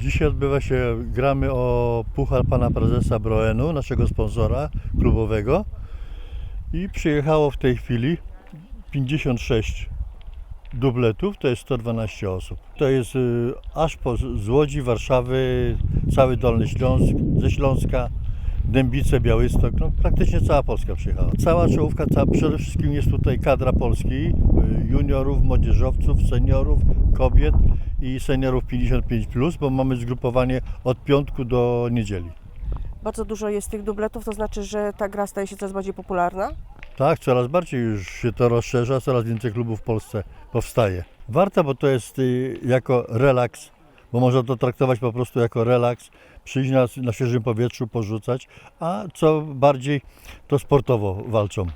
Dzisiaj odbywa się, gramy o puchar pana prezesa Broenu, naszego sponsora klubowego. I przyjechało w tej chwili 56 dubletów, to jest 112 osób. To jest y, aż po, z Łodzi, Warszawy, cały Dolny Śląsk, ze Śląska, Dębice, Białystok, no praktycznie cała Polska przyjechała. Cała czołówka, ta, przede wszystkim jest tutaj kadra Polski, y, juniorów, młodzieżowców, seniorów, kobiet i seniorów 55+, bo mamy zgrupowanie od piątku do niedzieli. Bardzo dużo jest tych dubletów, to znaczy, że ta gra staje się coraz bardziej popularna. Tak, coraz bardziej już się to rozszerza, coraz więcej klubów w Polsce powstaje. Warto, bo to jest y, jako relaks, bo można to traktować po prostu jako relaks, przyjść na, na świeżym powietrzu, porzucać, a co bardziej to sportowo walczą.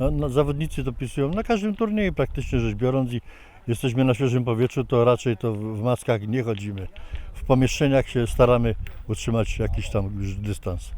No, no, zawodnicy dopisują na każdym turnieju praktycznie rzecz biorąc i jesteśmy na świeżym powietrzu, to raczej to w maskach nie chodzimy. W pomieszczeniach się staramy utrzymać jakiś tam już dystans.